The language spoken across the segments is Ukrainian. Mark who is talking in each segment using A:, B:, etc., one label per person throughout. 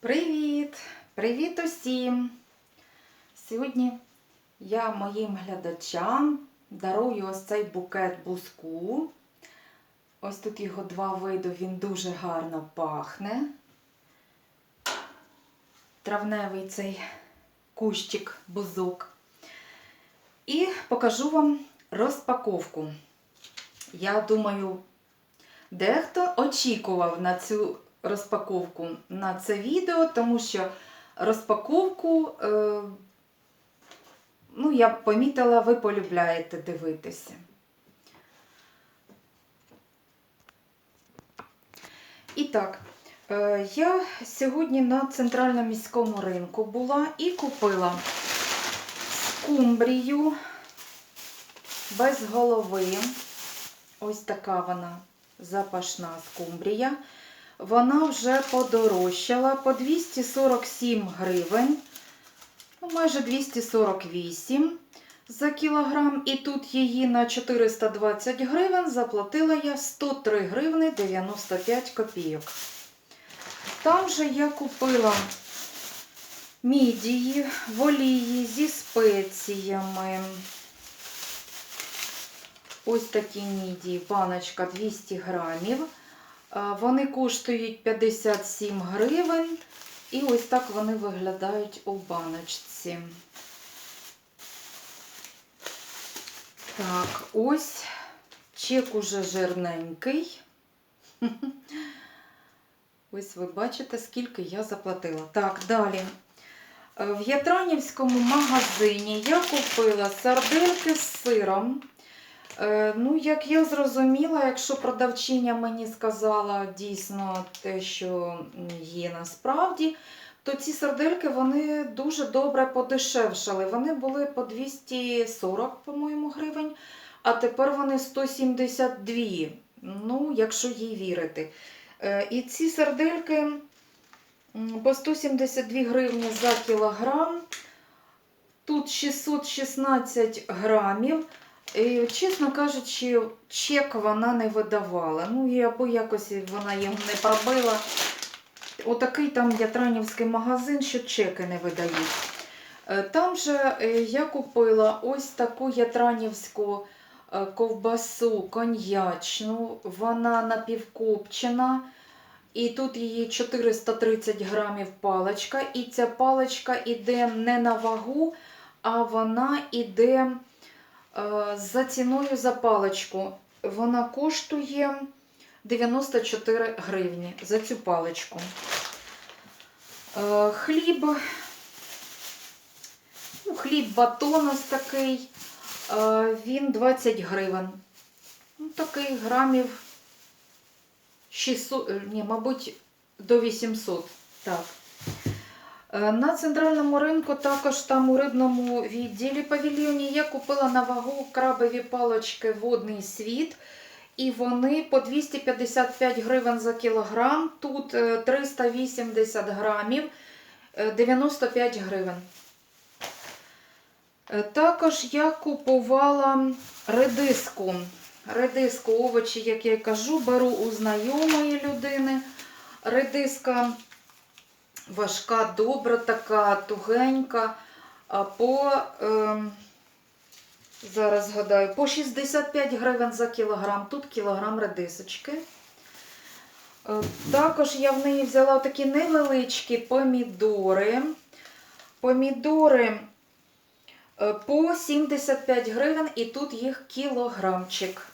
A: Привіт! Привіт усім! Сьогодні я моїм глядачам дарую ось цей букет буску. Ось тут його два види, він дуже гарно пахне. Травневий цей кущик бузок. І покажу вам розпаковку. Я думаю, Дехто очікував на цю розпаковку на це відео, тому що розпаковку, е, ну, я помітила, ви полюбляєте дивитися. І так, е, я сьогодні на центральному міському ринку була і купила скумбрію без голови. Ось така вона запашна скумбрія. Вона вже подорожчала по 247 гривень, ну, майже 248 за кілограм. І тут її на 420 гривень заплатила я 103 гривни 95 копійок. Там же я купила мідії в олії зі спеціями. Ось такі мідії, баночка 200 грамів. А, Вони коштують 57 гривень. І ось так вони виглядають у баночці. Так, ось чек уже жирненький. Ось ви бачите, скільки я заплатила. Так, далі. Е, В Ятранівському магазині я купила сардельки з сиром. Е, Ну, як я зрозуміла, якщо продавчиня мені сказала дійсно те, що є насправді, то ці сардельки вони дуже добре подешевшали. Вони були по 240, по-моєму, гривень, а тепер вони 172, ну, якщо їй вірити. Е, І ці сардельки по 172 гривні за кілограм. Тут 616 грамів. І, чесно кажучи, чек вона не видавала. Ну, і або якось вона його не пробила. Отакий там Ятранівський магазин, що чеки не видають. Е, Там же е, я купила ось таку ятранівську е, ковбасу коньячну. Вона напівкопчена. І тут її 430 грамів паличка. І ця паличка йде не на вагу, а вона йде. Е, За ціною за паличку вона коштує 94 гривні за цю паличку. Е, Хліб, ну, хліб батон ось такий, е, він 20 гривень. Ну, такий грамів 600, е, ні, мабуть, до 800. Так. Е, На центральному ринку, також там у рибному відділі павільйоні, я купила на вагу крабові палочки водний світ. І вони по 255 гривень за кілограм. Тут е, 380 грамів, е, 95 гривень. Е, Також я купувала редиску. Редиску, овочі, як я кажу, беру у знайомої людини. Редиска важка, добра, така тугенька. А по, е, зараз згадаю, по 65 гривень за кілограм. Тут кілограм редисочки. Е, також я в неї взяла такі невеличкі помідори. Помідори е, по 75 гривень, і тут їх кілограмчик.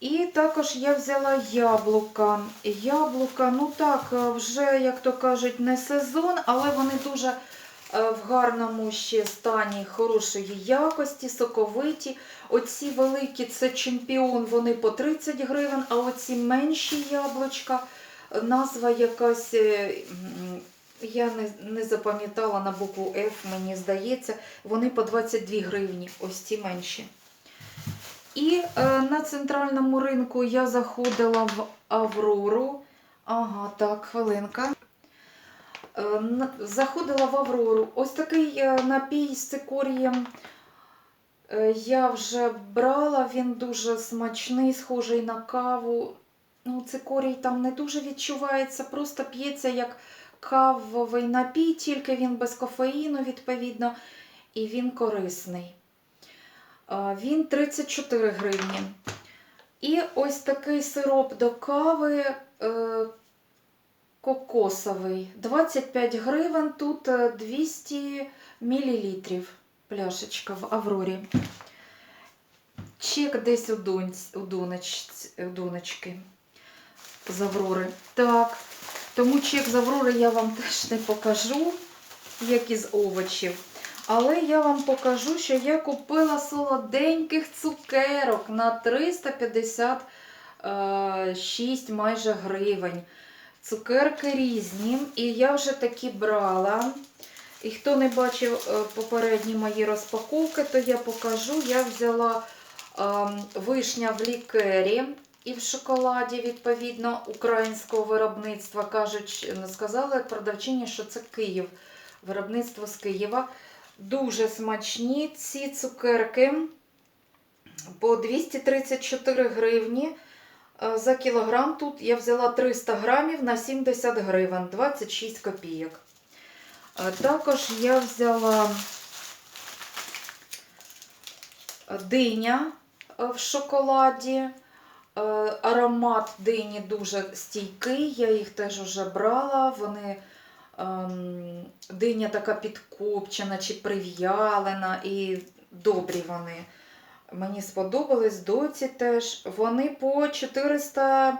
A: І також я взяла яблука. Яблука, ну так, е, вже, як то кажуть, не сезон, але вони дуже е, в гарному ще стані хорошої якості, соковиті. Оці великі це чемпіон, вони по 30 гривень, а оці менші яблучка, е, назва якась, я не, не запам'ятала на букву F, мені здається, вони по 22 гривні, ось ці менші. І е, на центральному ринку я заходила в Аврору. Ага, так, хвилинка. Е, заходила в Аврору. Ось такий е, напій з цикорієм е, я вже брала, він дуже смачний, схожий на каву. Ну, цикорій там не дуже відчувається, просто п'ється як кавовий напій, тільки він без кофеїну, відповідно, і він корисний. Він 34 гривні. І ось такий сироп до кави е, кокосовий. 25 гривень, тут е, 200 мл пляшечка в Аврорі. Чек десь у, донць, у, доноч, у донечки з Аврори. Так, тому чек з Аврори я вам теж не покажу, як із овочів. Але я вам покажу, що я купила солоденьких цукерок на 356 майже гривень. Цукерки різні. І я вже такі брала. І хто не бачив е, попередні мої розпаковки, то я покажу. Я взяла ем, вишня в лікері і в шоколаді, відповідно, українського виробництва. Кажуть, сказали продавчині, що це Київ. Виробництво з Києва. Дуже смачні ці цукерки по 234 гривні е, за кілограм. Тут я взяла 300 грамів на 70 гривень, 26 копійок. Е, Також я взяла диня е, в шоколаді. Аромат дині дуже стійкий, я їх теж вже брала. Вони диня така підкопчена чи прив'ялена, і добрі вони. Мені сподобались доці теж. Вони по 400.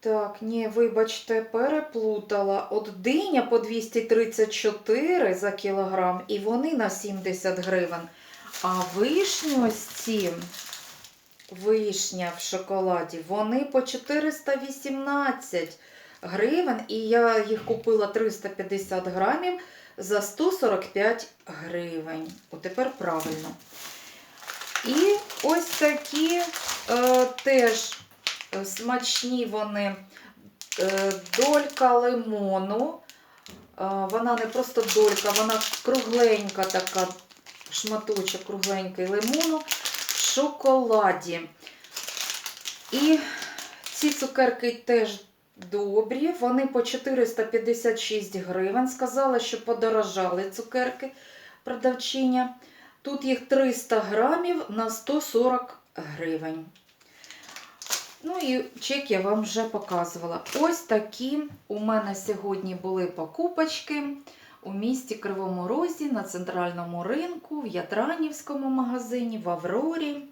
A: Так, ні, вибачте, переплутала. От диня по 234 за кілограм, і вони на 70 гривень. А ці, вишня в шоколаді, вони по 418 гривень, і я їх купила 350 грамів за 145 гривень. От правильно. І ось такі е, теж е, смачні вони е, долька лимону. Е, вона не просто долька, вона кругленька така, шматочок кругленький лимону в шоколаді. І ці цукерки теж добрі. Вони по 456 гривень. Сказала, що подорожали цукерки продавчиня. Тут їх 300 грамів на 140 гривень. Ну і чек я вам вже показувала. Ось такі у мене сьогодні були покупочки у місті Кривому Розі на центральному ринку, в Ятранівському магазині, в Аврорі.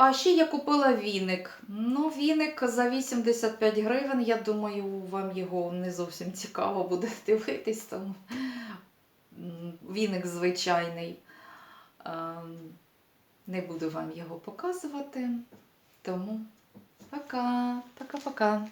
A: А ще я купила віник. Ну, віник за 85 гривень. Я думаю, вам його не зовсім цікаво буде дивитись. Тому віник звичайний. Ем, Не буду вам його показувати. Тому пока, пока-пока.